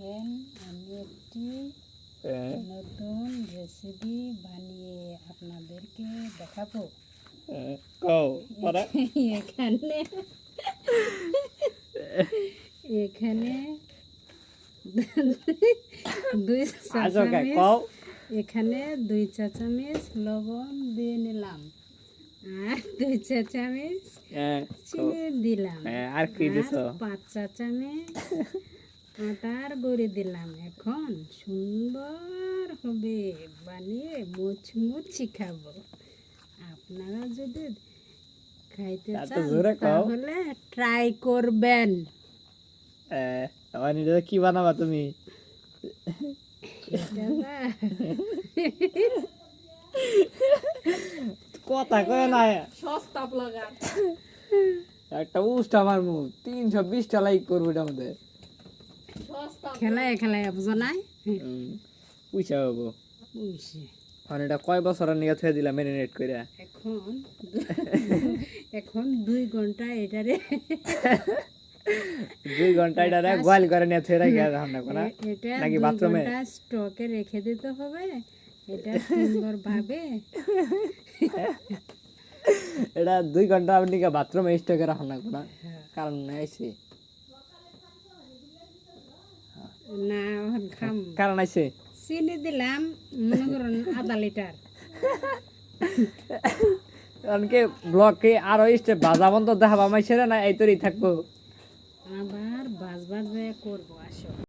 দেখেন আমি একটি হ্যাঁ, নতুন রেসিপি বানিয়ে আপনাদেরকে দেখাবো হ্যাঁ, কও পরে এখানে এখানে দুই চা আচ্ছা কে চামচ কও এখানে দুই চা চামচ লবণ দিয়ে নিলাম আর দুই চা চামচ হ্যাঁ, কও। চিনি দিলাম হ্যাঁ, আর কি দিছ আর পাঁচ চা চামচ আটার গুঁড়ি দিলাম। এখন সুন্দর হবে। বানিয়ে মুচমুচি খাব। আপনারা যদি খাইতে চান তাহলে ট্রাই করবেন। আমার কি বানাবা তুমি? কথা কয় না। সস্তা ব্লগার একটা উষ্টা আমার মুখ। তিনশো বিশটা লাইক করব মধ্যে। সস্তা খেলায় খেলায় বুঝনাই হুম, পয়সা পাবো বুঝছি এটা কয় বছরের নিয়ে থুয়ে দিলাম ম্যারিনেট করে এখন এখন দুই ঘণ্টা এটারে দুই ঘণ্টা এটা গোয়াল করে নিয়ে থুয়ে রাখি আর রান্না করা? নাকি বাথরুমে? স্টকে রেখে দিতে হবে এটা সুন্দর ভাবে। এটা দুই ঘণ্টা আপনি বাথরুমে স্টকে রান্না করা। কারণ আইছে না খাম। কারণ আছে? চিনি দিলাম মনে করুন আধা লিটার। কারণ কি ব্লকে আরও ইস্টে বাজা বন্ধ দেখাবা মাইছে না এই তৈরি থাকব? আবার বাজ বাজ করব